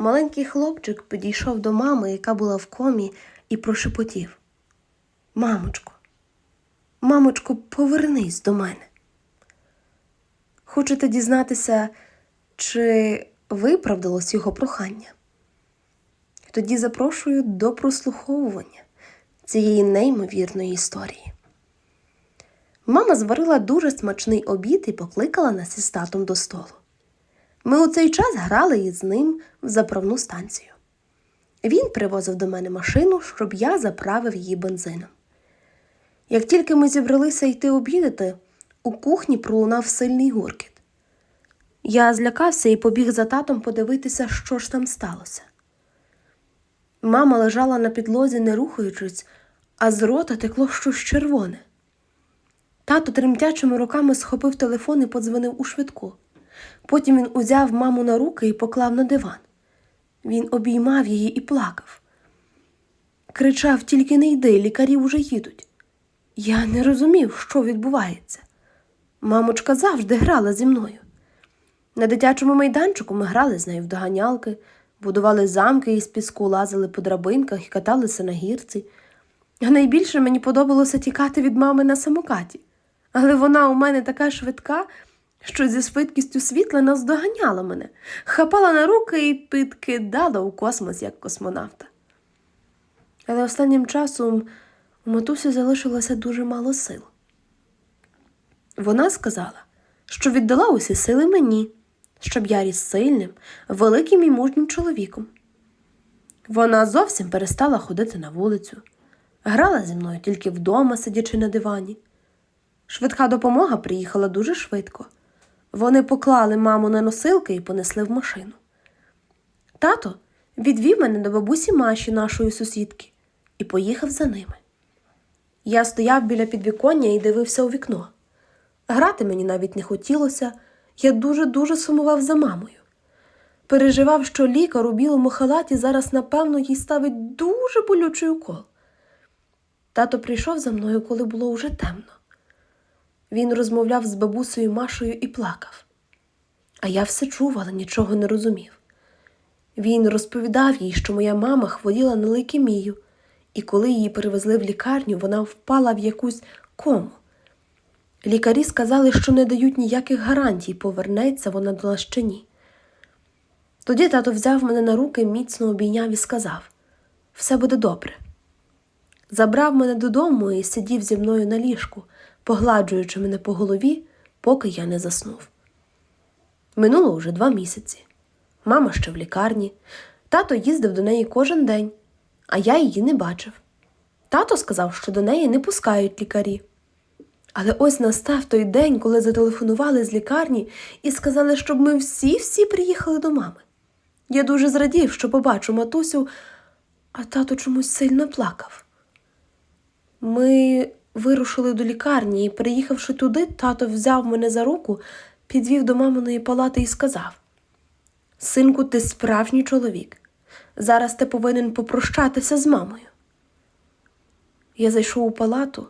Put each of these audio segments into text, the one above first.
Маленький хлопчик підійшов до мами, яка була в комі, і прошепотів. Мамочко, мамочко, повернись до мене. Хочете дізнатися, чи виправдалось його прохання? Тоді запрошую до прослуховування цієї неймовірної історії. Мама зварила дуже смачний обід і покликала нас із татом до столу. Ми у цей час грали із ним в заправну станцію. Він привозив до мене машину, щоб я заправив її бензином. Як тільки ми зібралися йти обідати, у кухні пролунав сильний гуркіт. Я злякався і побіг за татом подивитися, що ж там сталося. Мама лежала на підлозі, не рухаючись, а з рота текло щось червоне. Тато тремтячими руками схопив телефон і подзвонив у швидку. Потім він узяв маму на руки і поклав на диван. Він обіймав її і плакав. Кричав тільки не йди, лікарі вже їдуть. Я не розумів, що відбувається. Мамочка завжди грала зі мною. На дитячому майданчику ми грали з нею в доганялки, будували замки із піску, лазили по драбинках і каталися на гірці. А найбільше мені подобалося тікати від мами на самокаті. Але вона у мене така швидка, що зі швидкістю світла наздоганяла мене, хапала на руки і підкидала у космос як космонавта. Але останнім часом у матусі залишилося дуже мало сил. Вона сказала, що віддала усі сили мені, щоб я ріс сильним, великим і мужнім чоловіком. Вона зовсім перестала ходити на вулицю, грала зі мною тільки вдома, сидячи на дивані. Швидка допомога приїхала дуже швидко. Вони поклали маму на носилки і понесли в машину. Тато відвів мене до бабусі Маші, нашої сусідки, і поїхав за ними. Я стояв біля підвіконня і дивився у вікно. Грати мені навіть не хотілося, я дуже-дуже сумував за мамою. Переживав, що лікар у білому халаті зараз, напевно, їй ставить дуже болючий укол. Тато прийшов за мною, коли було уже темно. Він розмовляв з бабусею Машею і плакав. А я все чув, але нічого не розумів. Він розповідав їй, що моя мама хворіла на лейкемію, і коли її перевезли в лікарню, вона впала в якусь кому. Лікарі сказали, що не дають ніяких гарантій, повернеться вона до нас чи ні. Тоді тато взяв мене на руки, міцно обійняв і сказав все буде добре. Забрав мене додому і сидів зі мною на ліжку, погладжуючи мене по голові, поки я не заснув. Минуло вже два місяці. Мама ще в лікарні. Тато їздив до неї кожен день, а я її не бачив. Тато сказав, що до неї не пускають лікарі. Але ось настав той день, коли зателефонували з лікарні і сказали, щоб ми всі-всі приїхали до мами. Я дуже зрадів, що побачу матусю, а тато чомусь сильно плакав. Ми вирушили до лікарні і, приїхавши туди, тато взяв мене за руку, підвів до маминої палати і сказав: Синку, ти справжній чоловік. Зараз ти повинен попрощатися з мамою. Я зайшов у палату.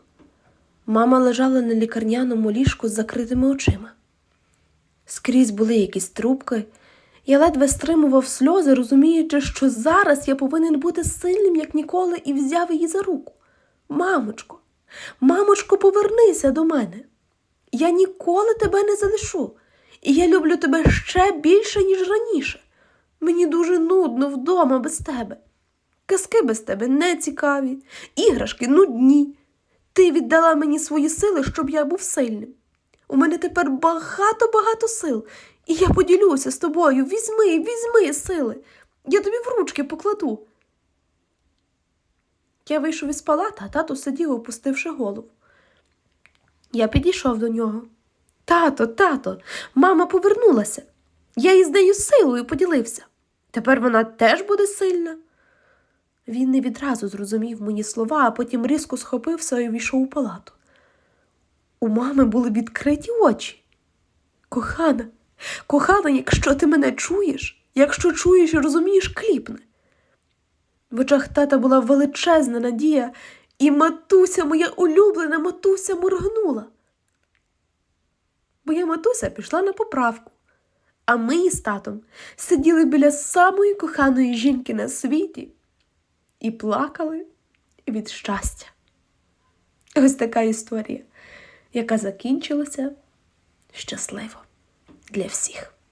Мама лежала на лікарняному ліжку з закритими очима. Скрізь були якісь трубки. Я ледве стримував сльози, розуміючи, що зараз я повинен бути сильним, як ніколи, і взяв її за руку. Мамочко, мамочко, повернися до мене. Я ніколи тебе не залишу, і я люблю тебе ще більше, ніж раніше. Мені дуже нудно вдома без тебе. Казки без тебе не цікаві, іграшки нудні. Ти віддала мені свої сили, щоб я був сильним. У мене тепер багато-багато сил, і я поділюся з тобою. Візьми, візьми сили. Я тобі в ручки покладу. Я вийшов із палати, а тато сидів, опустивши голову. Я підійшов до нього. Тато, тато, мама повернулася. Я із нею силою поділився. Тепер вона теж буде сильна. Він не відразу зрозумів мої слова, а потім різко схопився і війшов у палату. У мами були відкриті очі. Кохана, кохана, якщо ти мене чуєш, якщо чуєш і розумієш, кліпне. В очах тата була величезна надія, і матуся, моя улюблена матуся, моргнула. Моя матуся пішла на поправку, А ми із татом сиділи біля самої коханої жінки на світі і плакали від щастя. Ось така історія, яка закінчилася щасливо для всіх.